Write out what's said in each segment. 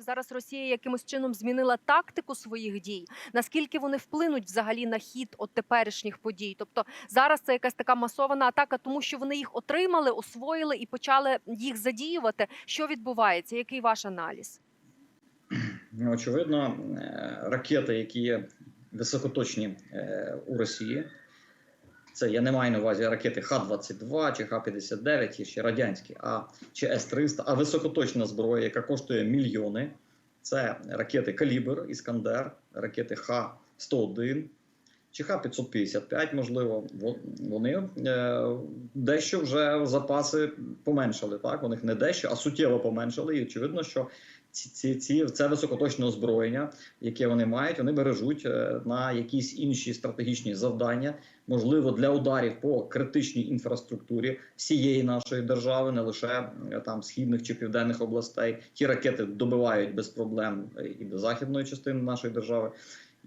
дронів. Зараз Росія якимось чином змінила тактику своїх дій. Наскільки вони вплинуть взагалі на хід от теперішніх подій? Тобто зараз це якась така масована атака, тому що вони їх отримали, освоїли і почали їх задіювати. Що відбувається? Який ваш аналіз? Ну, Очевидно, е, ракети, які високоточні е, у Росії, це я не маю на увазі ракети Х-22 чи Х-59, чи ще радянські, а чи С-300, а високоточна зброя, яка коштує мільйони. Це ракети Калібр, Іскандер, ракети Х-101 чи Х-555, можливо, Во- вони е, дещо вже запаси поменшали. Так, них не дещо, а суттєво поменшали. І очевидно, що ці, ці, ці це високоточне озброєння, яке вони мають, вони бережуть е, на якісь інші стратегічні завдання, можливо, для ударів по критичній інфраструктурі всієї нашої держави, не лише е, там східних чи південних областей. Ті ракети добивають без проблем і до західної частини нашої держави.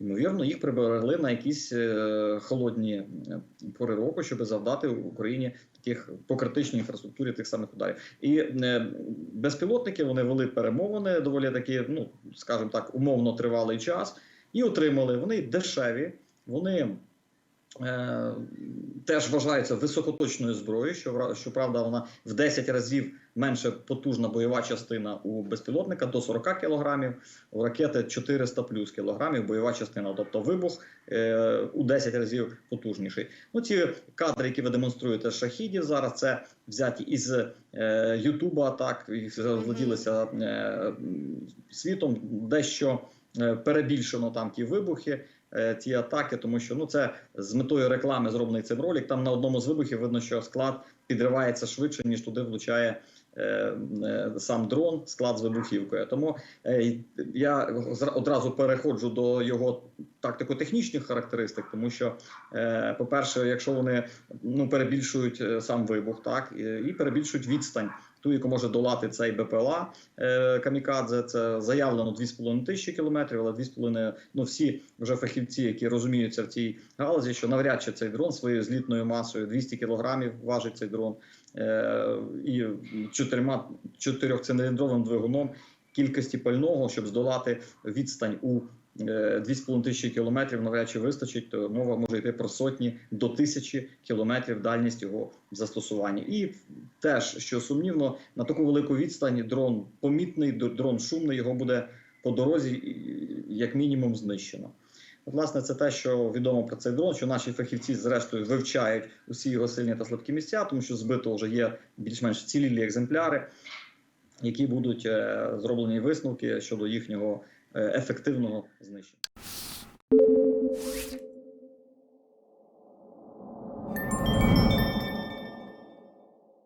Ймовірно, їх приберегли на якісь е, холодні е, пори року, щоб завдати Україні таких по критичній інфраструктурі тих самих ударів. І е, безпілотники вони вели перемовини доволі такі, ну скажімо так, умовно тривалий час, і отримали вони дешеві. Вони теж вважаються високоточною зброєю, що щоправда, вона в 10 разів менше потужна бойова частина у безпілотника до 40 кілограмів, у ракети 400 плюс кілограмів бойова частина, тобто вибух е, у 10 разів потужніший. Ну ці кадри, які ви демонструєте з шахідів зараз, це взяті із е, Ютуба, так і завладілися е, світом, дещо е, перебільшено там ті вибухи. Е, Ті атаки, тому що ну це з метою реклами зроблений цим ролик. Там на одному з вибухів видно, що склад підривається швидше ніж туди влучає е, е, сам дрон, склад з вибухівкою. Тому я одразу переходжу до його тактико-технічних характеристик, тому що, е, по-перше, якщо вони ну перебільшують е, сам вибух, так і, перебільшують відстань. Ту, яку може долати цей БПЛА е, Камікадзе, це заявлено 2,5 тисячі кілометрів, але 2,5, ну всі вже фахівці, які розуміються в цій галузі, що навряд чи цей дрон своєю злітною масою 200 кілограмів важить цей дрон і чотирма чотирьохциліндровим двигуном кількості пального, щоб здолати відстань у 2,5 тисячі кілометрів навряд чи вистачить, то мова може йти про сотні до тисячі кілометрів дальність його застосування. І теж, що сумнівно, на таку велику відстань дрон помітний, дрон шумний, його буде по дорозі як мінімум знищено. Власне, це те, що відомо про цей дрон, що наші фахівці, зрештою, вивчають усі його сильні та слабкі місця, тому що збито вже є більш-менш цілілі екземпляри, які будуть е, зроблені висновки щодо їхнього ефективного знищення.